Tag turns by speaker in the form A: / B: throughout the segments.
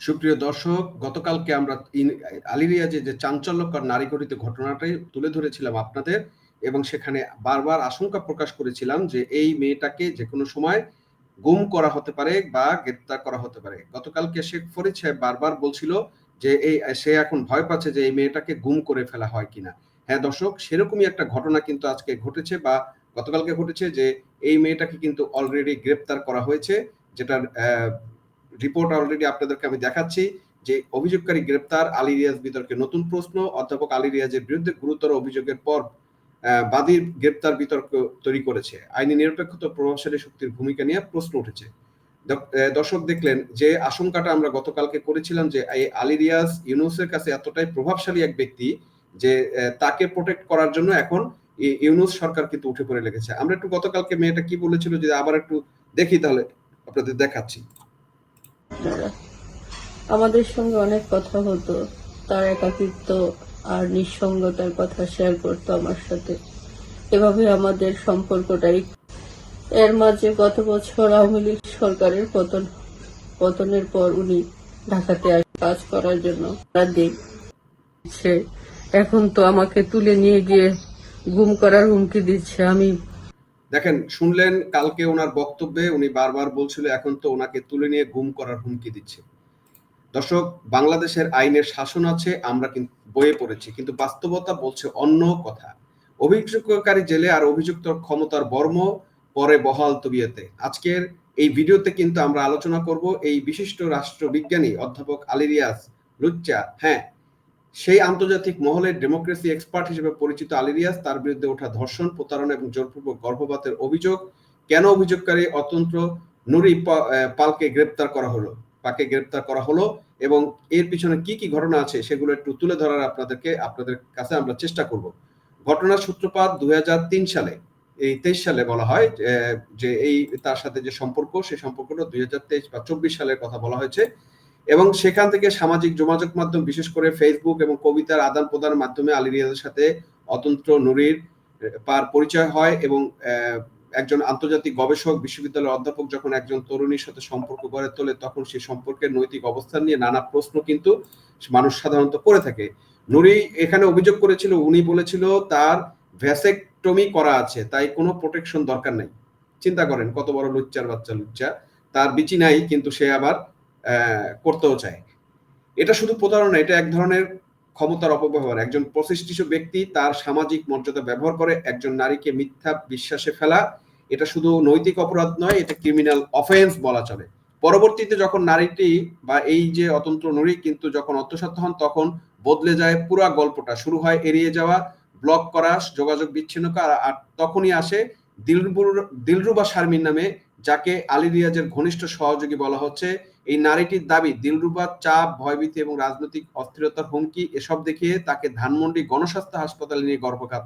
A: সুপ্রিয় দর্শক, গতকালকে আমরা আলিরিয়াজে যে চাঞ্চল্যকর নারী ঘটিত ঘটনাটাই তুলে ধরেছিলাম আপনাদের এবং সেখানে বারবার আশঙ্কা প্রকাশ করেছিলাম যে এই মেয়েটাকে যে কোনো সময় গুম করা হতে পারে বা গ্রেপ্তার করা হতে পারে। গতকালকে শেখ ফরিদ সাহেব বারবার বলছিল যে এই, সে এখন ভয় পাচ্ছে যে এই মেয়েটাকে গুম করে ফেলা হয় কিনা। হ্যাঁ দর্শক, সেরকমই একটা ঘটনা কিন্তু আজকে ঘটেছে বা গতকালকে ঘটেছে যে এই মেয়েটাকে কিন্তু অলরেডি গ্রেপ্তার করা হয়েছে, যেটার রিপোর্ট অলরেডি আপনাদেরকে আমি দেখাচ্ছি যে অভিযোগকারী গ্রেপ্তার আলী রিয়াজ বিতর্কে নতুন প্রশ্ন, অধ্যাপক আলী রিয়াজের বিরুদ্ধে গুরুতর অভিযোগের পর বাদীর গ্রেপ্তার বিতর্ক তৈরি করেছে। আইনি নিরপেক্ষতা প্রভাবশালী শক্তির ভূমিকা নিয়ে প্রশ্ন উঠেছে। দর্শক দেখলেন যে আশঙ্কাটা আমরা গতকালকে করেছিলাম যে এই আলী রিয়াজ ইউনুসের কাছে এতটাই প্রভাবশালী এক ব্যক্তি যে তাকে প্রোটেক্ট করার জন্য এখন ইউনুস সরকার কিন্তু উঠে পড়ে লেগেছে। আমরা একটু গতকালকে মেয়েটা কি বলেছিল যে আবার একটু দেখি তাহলে আপনাদের দেখাচ্ছি।
B: আপনারা আমাদের সঙ্গে অনেক কথা হতো। তার একাকিত্ব আর নিঃসঙ্গতার কথা শেয়ার করতো আমার সাথে। এভাবে আমাদের সম্পর্কটাই এর মাঝে গত বছর আওয়ামী লীগ সরকারের পতন, পতনের পর উনি ঢাকাতে আসে, কাজ করার জন্য এখন তো আমাকে তুলে নিয়ে গিয়ে গুম করার হুমকি দিচ্ছে। আমি
A: দেখেন, শুনলেন কালকে ওনার বক্তব্যে উনি বারবার বলছিল, এখন তো ওনাকে তুলে নিয়ে গুম করার হুমকি দিচ্ছে। দর্শক, বাংলাদেশের আইনের শাসন আছে, আমরা কিন্তু বইয়ে পড়েছি, কিন্তু বাস্তবতা বলছে অন্য কথা। অভিযোগকারী জেলে আর অভিযুক্ত ক্ষমতার বর্ম পরে বহাল তবিয়েতে। আজকের এই ভিডিওতে কিন্তু আমরা আলোচনা করব এই বিশিষ্ট রাষ্ট্রবিজ্ঞানী অধ্যাপক আলিরিয়াস লুচ্চা। হ্যাঁ সেই আন্তর্জাতিক মহলের ডেমোক্রেসি এক্সপার্ট হিসেবে পরিচিত আলিরিয়াস তার বিরুদ্ধে ওঠা ধর্ষণ, প্রতারণা এবং জোরপূর্বক গর্ভপাতের অভিযোগ কেন অভিযোগকারী অতন্ত্র নুরি পালকে গ্রেপ্তার করা হলো, পাকে গ্রেপ্তার করা হলো এবং এর পিছনে কি কি ঘটনা আছে সেগুলো একটু তুলে ধরার আপনাদেরকে, আপনাদের কাছে আমরা চেষ্টা করব। ঘটনার সূত্রপাত দুই হাজার তিন সালে, এই তেইশ সালে বলা হয় যে- যে এই তার সাথে যে সম্পর্ক, সেই সম্পর্কটা দুই হাজার তেইশ বা চব্বিশ সালের কথা বলা হয়েছে। এবং সেখান থেকে সামাজিক যোগাযোগ মাধ্যম, বিশেষ করে ফেসবুক এবং কবিতার আদান প্রদানের মাধ্যমে আলী রিয়াজের সাথে অতন্ত্র নুরির পার পরিচয় হয় এবং একজন আন্তর্জাতিক গবেষক, বিশ্ববিদ্যালয়ের অধ্যাপক যখন একজন তরুণীর সাথে সম্পর্ক গড়ে তোলে, তখন সেই সম্পর্কের নৈতিক অবস্থান নিয়ে নানা প্রশ্ন কিন্তু মানুষ সাধারণত করে থাকে। নুরি এখানে অভিযোগ করেছিল, উনি বলেছিল, তার ভ্যাসেকটমি করা আছে, তাই কোনো প্রোটেকশন দরকার নাই। চিন্তা করেন, কত বড় লুচ্চার বাচ্চা, লুচ্চা। তার বিচি নাই, কিন্তু সে আবার করতেও চায়। এটা শুধু প্রতারণা এটা এক ধরনের ক্ষমতার অপব্যবহার। একজন প্রতিষ্ঠিত ব্যক্তি তার সামাজিক মর্যাদা ব্যবহার করে একজন নারীকে মিথ্যা বিশ্বাসে ফেলা, এটা শুধু নৈতিক অপরাধ নয়, এটা ক্রিমিনাল অফেন্স বলা চলে। পরবর্তীতে যখন নারীটি বা এই যে অতন্ত্র নারী কিন্তু যখন অত্যাচার হন, তখন বদলে যায় পুরো গল্পটা। শুরু হয় এড়িয়ে যাওয়া ব্লক করা, যোগাযোগ বিচ্ছিন্ন করা, আর তখনই আসে দিলরুবা শারমিন নামে, যাকে আলী রিয়াজের ঘনিষ্ঠ সহযোগী বলা হচ্ছে। এই নারীটির দাবি দিলরুবার চাপ ভয়ভীতি এবং রাজনৈতিক অস্থিরতার হুমকি, এসব দেখিয়ে তাকে ধানমন্ডি গণস্বাস্থ্য হাসপাতালে নিয়ে গর্ভপাত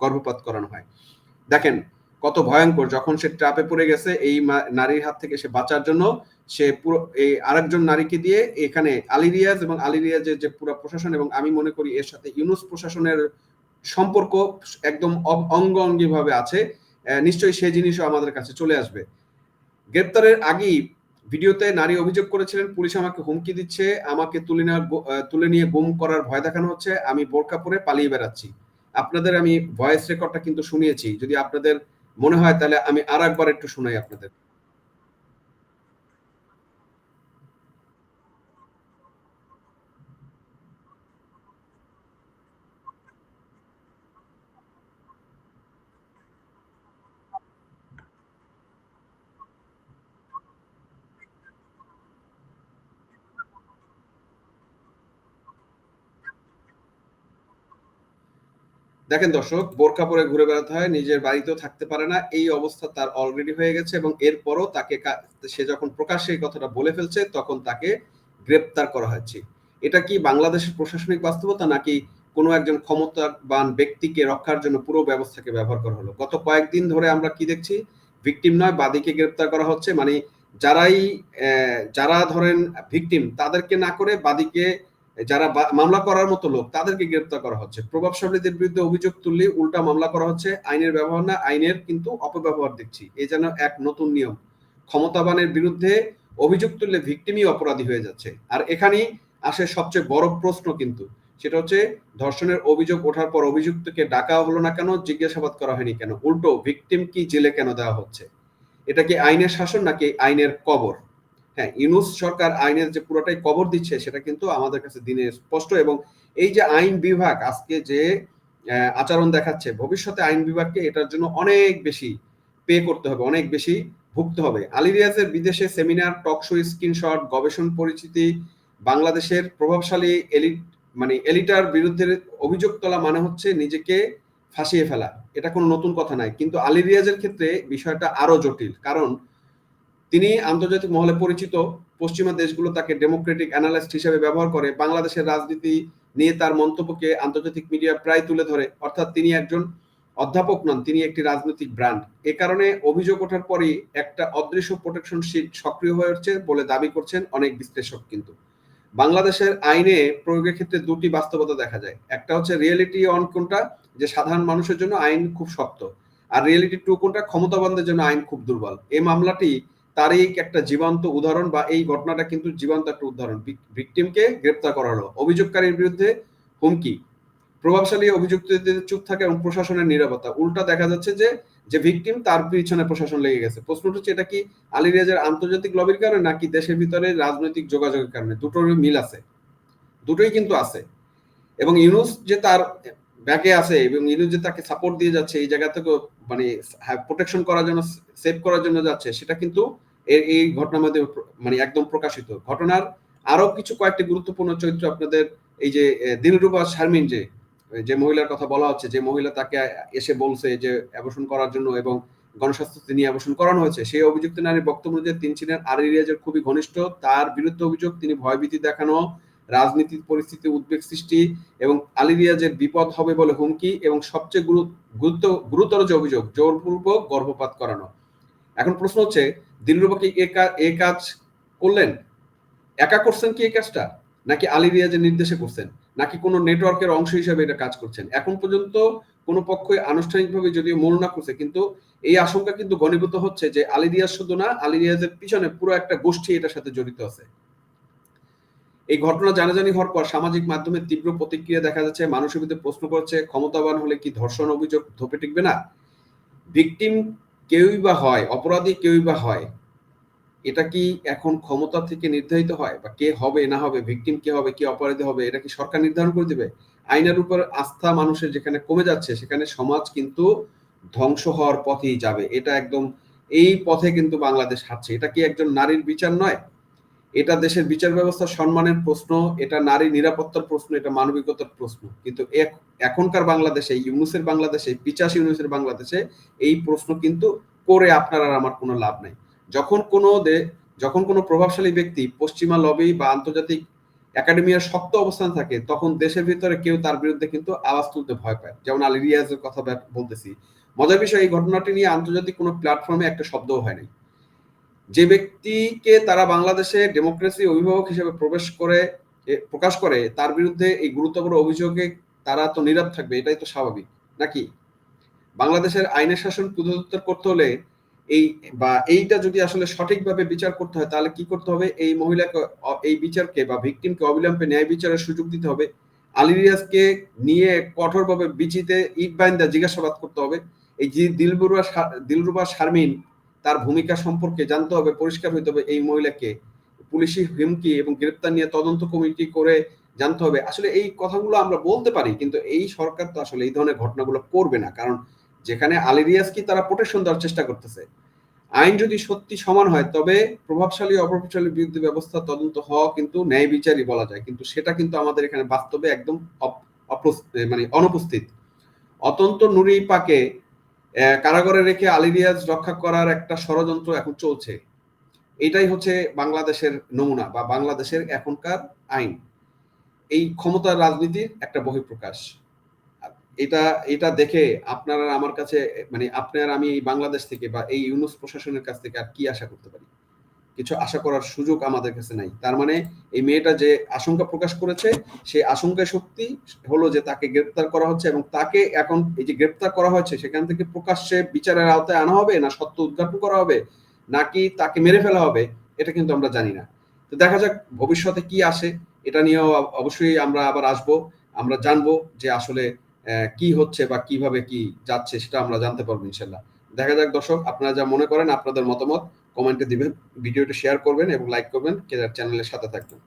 A: গর্ভপাত করানো হয়। দেখেন, কত ভয়ঙ্কর, যখন সে ট্রাপে পড়ে গেছে, এই নারীর হাত থেকে সে বাঁচার জন্য সে পুরো, এই আরেকজন নারীকে দিয়ে এখানে আলী রিয়াজ এবং আলী রিয়াজের যে পুরো প্রশাসন এবং আমি মনে করি এর সাথে ইউনুস প্রশাসনের সম্পর্ক একদম অঙ্গ অঙ্গি ভাবে আছে নিশ্চয়ই সেই জিনিসও আমাদের কাছে চলে আসবে। গ্রেপ্তারের আগেই ভিডিওতে নারী অভিযোগ করেছিলেন, পুলিশ আমাকে হুমকি দিচ্ছে, আমাকে তুলে নেওয়ার তুলে নিয়ে গুম করার ভয় দেখানো হচ্ছে, আমি বোরকা পরে পালিয়ে বেড়াচ্ছি। আপনাদের আমি ভয়েস রেকর্ডটা কিন্তু শুনিয়েছি, যদি আপনাদের মনে হয় তাহলে আমি আর একবার একটু শোনাই আপনাদের। দেখেন দর্শক বোরকা পরে ঘুরে বেড়াতে হয়, নিজের বাড়িতেও থাকতে পারে না। এই অবস্থা তার অলরেডি হয়ে গেছে এবং এরপরও তাকে সে যখন প্রকাশ্যে এই কথাটা বলে ফেলছে, তখন তাকে গ্রেপ্তার করা হচ্ছে এটা কি বাংলাদেশের প্রশাসনিক বাস্তবতা, নাকি কোনো একজন ক্ষমতাবান ব্যক্তিকে রক্ষার জন্য পুরো ব্যবস্থাকে ব্যবহার করা হলো? গত কয়েকদিন ধরে আমরা কি দেখছি? ভিকটিম নয়, বাদীকে গ্রেপ্তার করা হচ্ছে। মানে যারাই যারা ধরেন ভিকটিম, তাদেরকে না করে বাদীকে যারা মামলা করার মতো লোক, তাদেরকে গ্রেপ্তার করা হচ্ছে। প্রভাবশালীদের বিরুদ্ধে অভিযোগ তুললে উল্টা মামলা করা হচ্ছে। আইনের ব্যবহার না, আইনের কিন্তু অপব্যবহার দেখছি। এ যেন এক নতুন নিয়ম। ক্ষমতাবানের বিরুদ্ধে অভিযোগ তুললে ভিকটিমই অপরাধী হয়ে যাচ্ছে। আর এখানেই আসে সবচেয়ে বড় প্রশ্ন কিন্তু। সেটা হচ্ছে, ধর্ষণের অভিযোগ ওঠার পর অভিযুক্তকে ডাকা হলো না কেন, জিজ্ঞাসাবাদ করা হয়নি কেন? উল্টো, ভিকটিম কি জেলে কেন দেওয়া হচ্ছে? এটা কি আইনের শাসন নাকি আইনের কবর? হ্যাঁ ইউনুস সরকার আইনের যে পুরোটাই কবর দিচ্ছে, সেটা কিন্তু আমাদের কাছে দিনে স্পষ্ট এবং এই যে আইন বিভাগ আজকে যে আচরণ দেখাচ্ছে, ভবিষ্যতে আইন বিভাগকে এটার জন্য অনেক বেশি পে করতে হবে, অনেক বেশি ভুগতে হবে। আলী রিয়াজের বিদেশে সেমিনার, টক শো, স্ক্রিনশট, গবেষণ পরিচিতি, বাংলাদেশের প্রভাবশালী এলিট মানে এলিটার বিরুদ্ধে অভিযোগ তোলা মানে হচ্ছে নিজেকে ফাঁসিয়ে ফেলা। এটা কোনো নতুন কথা নাই। কিন্তু আলী রিয়াজের ক্ষেত্রে বিষয়টা আরও জটিল। কারণ তিনি আন্তর্জাতিক মহলে পরিচিত, পশ্চিমা দেশগুলো তাকে ডেমোক্রেটিক অ্যানালিস্ট হিসেবে ব্যবহার করে, বাংলাদেশের রাজনীতি নিয়ে তার মন্তব্যকে আন্তর্জাতিক মিডিয়া প্রায় তুলে ধরে। অর্থাৎ তিনি একজন অধ্যাপক নন, তিনি একটি রাজনৈতিক ব্র্যান্ড এ কারণে অভিযোগ ওঠার পরই একটা অদৃশ্য প্রোটেকশন শিট সক্রিয় হয়ে উঠছে বলে দাবি করছেন অনেক বিশ্লেষক কিন্তু। বাংলাদেশের আইনে প্রয়োগের ক্ষেত্রে দুটি বাস্তবতা দেখা যায়। একটা হচ্ছে রিয়েলিটি অন কোনটা? যে সাধারণ মানুষের জন্য আইন খুব শক্ত। আর রিয়েলিটি টু কোনটা? ক্ষমতাবানদের জন্য আইন খুব দুর্বল। এই মামলাটি তারই একটা জীবন্ত উদাহরণ বা এই ঘটনাটা কিন্তু জীবন্ত একটা উদাহরণ। ভিকটিমকে গ্রেপ্তার করা হলো। অভিযোগকারীর বিরুদ্ধে হুমকি। প্রভাবশালী অভিযুক্তদের চুপ থাকে এবং প্রশাসনের নিরাপত্তা। উল্টা দেখা যাচ্ছে যে যে ভিকটিম তার পিছনে প্রশাসন লেগে গেছে। প্রশ্নটা হচ্ছে, এটা কি আলী রিয়াজের আন্তর্জাতিক লবির কারণে নাকি দেশের ভিতরে রাজনৈতিক যোগাযোগের কারণে? দুটোরই মিল আছে। দুটোই কিন্তু আছে। এবং ইউনুস যে তার ব্যাকে আছে এবং ইউনুস যে তাকে সাপোর্ট দিয়ে যাচ্ছে, এই জায়গা থেকে মানে প্রোটেকশন করার জন্য সেভ করার জন্য যাচ্ছে, সেটা কিন্তু এই ঘটনার মধ্যে মানে একদম প্রকাশিত। ঘটনার আরও কিছু কয়েকটি গুরুত্বপূর্ণ চরিত্র আপনাদের, এই যে দিলরুবা শারমিন যে যে মহিলার কথা বলা হচ্ছে, যে মহিলা তাকে এসে বলছে যে অ্যাবর্শন করার জন্য এবং গণস্বাস্থ্য নিয়ে অ্যাবর্শন করানো হয়েছে, সেই অভিযুক্ত নারীর বক্তব্য যে তিনি ছিলেন রিয়াজের খুবই ঘনিষ্ঠ, তার বিরুদ্ধে অভিযোগ, তিনি ভয়ভীতি দেখানো রাজনীতির পরিস্থিতি উদ্বেগ সৃষ্টি এবং আলী রিয়াজের বিপদ হবে বলে হুমকি এবং সবচেয়ে গুরুত্ব, গুরুতর যে অভিযোগ, জোরপূর্বক গর্ভপাত করানো। এখন প্রশ্ন হচ্ছে দিলরুবা কি, এ কাজ করলেন? একা করছেন কি এই কাজটা? নাকি আলী রিয়াজের নির্দেশে করছেন? নাকি কোনো নেটওয়ার্কের অংশ হিসেবে এটা কাজ করছেন? এখন পর্যন্ত কোনো পক্ষই আনুষ্ঠানিকভাবে যদিও মূল না করছে, কিন্তু এই আশঙ্কা কিন্তু ঘনীভূত হচ্ছে যে আলী রিয়াজ শুধু না আলী রিয়াজের পিছনে পুরো একটা গোষ্ঠী এটার সাথে জড়িত আছে। এই ঘটনা জানাজানি হওয়ার পর সামাজিক মাধ্যমে তীব্র প্রতিক্রিয়া দেখা যাচ্ছে। মানুষের ভিতরে প্রশ্ন করছে, ক্ষমতাবান হলে কি ধর্ষণ অভিযোগ ধোপে টিকবে না? ভিকটিম কেউই বা হয়, অপরাধী কেউই বা হয়, এটা কি এখন ক্ষমতা থেকে নির্ধারিত হয়? বা কে হবে, না হবে, ভিকটিম কে হবে, কে অপরাধী হবে, এটা কি সরকার নির্ধারণ করে দেবে? আইনের উপর আস্থা মানুষের যেখানে কমে যাচ্ছে, সেখানে সমাজ কিন্তু ধ্বংস হওয়ার পথেই যাবে। এটা একদম এই পথে কিন্তু বাংলাদেশ হাঁটছে। এটা কি একজন নারীর বিচার নয়? এটা দেশের বিচার ব্যবস্থার সম্মানের প্রশ্ন, এটা নারী নিরাপত্তার প্রশ্ন, এটা মানবিকতার প্রশ্ন। কিন্তু এখনকার বাংলাদেশে, ইউনুসের বাংলাদেশে, পিচাস ইউনুসের বাংলাদেশে এই প্রশ্ন কিন্তু করে আপনার আর আমার কোনো লাভ নাই। যখন কোনো যখন কোনো প্রভাবশালী ব্যক্তি পশ্চিমা লবি বা আন্তর্জাতিক একাডেমিয়ার শক্ত অবস্থান থাকে, তখন দেশের ভিতরে কেউ তার বিরুদ্ধে কিন্তু আওয়াজ তুলতে ভয় পায়। যেমন আলী রিয়াজের কথা বলতেছি। মজার বিষয়, এই ঘটনাটি নিয়ে আন্তর্জাতিক কোনো প্ল্যাটফর্মে একটা শব্দও হয় নাই। যে ব্যক্তিকে তারা বাংলাদেশে ডেমোক্রেসি অভিভাবক হিসেবে প্রবেশ করে প্রকাশ করে, তার বিরুদ্ধে এই গুরুত্বপূর্ণ অভিযোগে তারা তো নীরব থাকবে, এটাই তো স্বাভাবিক, নাকি? বাংলাদেশের আইনের শাসন পুনরুদ্ধার করতে হলে এই, বা এইটা যদি আসলে সঠিকভাবে বিচার করতে হয়, তাহলে কি করতে হবে? এই মহিলাকে এই বিচারকে বা ভিকটিমকে অবিলম্বে ন্যায় বিচারের সুযোগ দিতে হবে। আলী রিয়াজকে নিয়ে কঠোরভাবে বিচিতে ইট বাইন্দা জিজ্ঞাসাবাদ করতে হবে। এই যে শা- দিলরুবা শারমিন তার ভূমিকা সম্পর্কে জানতে হবে পরিষ্কার হইতে হবে এই মহিলাকে। পুলিশি হুমকি এবং গ্রেপ্তার নিয়ে তদন্ত কমিটি করে জানতে হবে। আসলে এই কথাগুলো আমরা বলতে পারি কিন্তু এই সরকার তো আসলে এই ধরনের ঘটনাগুলো করবে না কারণ যেখানে আলী রিয়াজকে তারা প্রোটেকশন দেওয়ার চেষ্টা করতেছে। আইন যদি সত্যি সমান হয় তবে প্রভাবশালী অপ্রভাবশালী বিরুদ্ধে ব্যবস্থা তদন্ত হওয়া কিন্তু ন্যায় বিচারই বলা যায়। কিন্তু সেটা কিন্তু আমাদের এখানে বাস্তবে একদম মানে অনুপস্থিত। অতন্ত নুরি পাকে আহ, কারাগারে রেখে আলী রিয়াজ রক্ষা করার একটা ষড়যন্ত্র এখন চলছে। এটাই হচ্ছে বাংলাদেশের নমুনা বা বাংলাদেশের এখনকার আইন। এই ক্ষমতার রাজনীতির একটা বহিঃপ্রকাশ। এটা এটা দেখে আপনারা আমার কাছে মানে আপনার আমি এই বাংলাদেশ থেকে বা এই ইউনুস প্রশাসনের কাছ থেকে আর কি আশা করতে পারি? কিছু আশা করার সুযোগ আমাদের কাছে নাই। তার মানে এই মেয়েটা যে আশঙ্কা প্রকাশ করেছে সেই আশঙ্কা সত্যি হলো যে তাকে গ্রেপ্তার করা হচ্ছে এবং তাকে এখন এই যে গ্রেপ্তার করা হয়েছে, সেখান থেকে প্রকাশ্যে বিচারের আওতায় আনা হবে না সত্য উদ্ঘাটন করা হবে, নাকি তাকে মেরে ফেলা হবে, এটা কিন্তু আমরা জানি না। তো দেখা যাক ভবিষ্যতে কি আসে, এটা নিয়েও অবশ্যই আমরা আবার আসব, আমরা জানব যে আসলে কি হচ্ছে বা কীভাবে কি যাচ্ছে, সেটা আমরা জানতে পারব ইনশাল্লাহ। দেখা যাক দর্শক, আপনারা যা মনে করেন, আপনাদের মতামত কমেন্টে দিবেন ভিডিওটা শেয়ার করবেন এবং লাইক করবেন চ্যানেলের সাথে থাকবেন।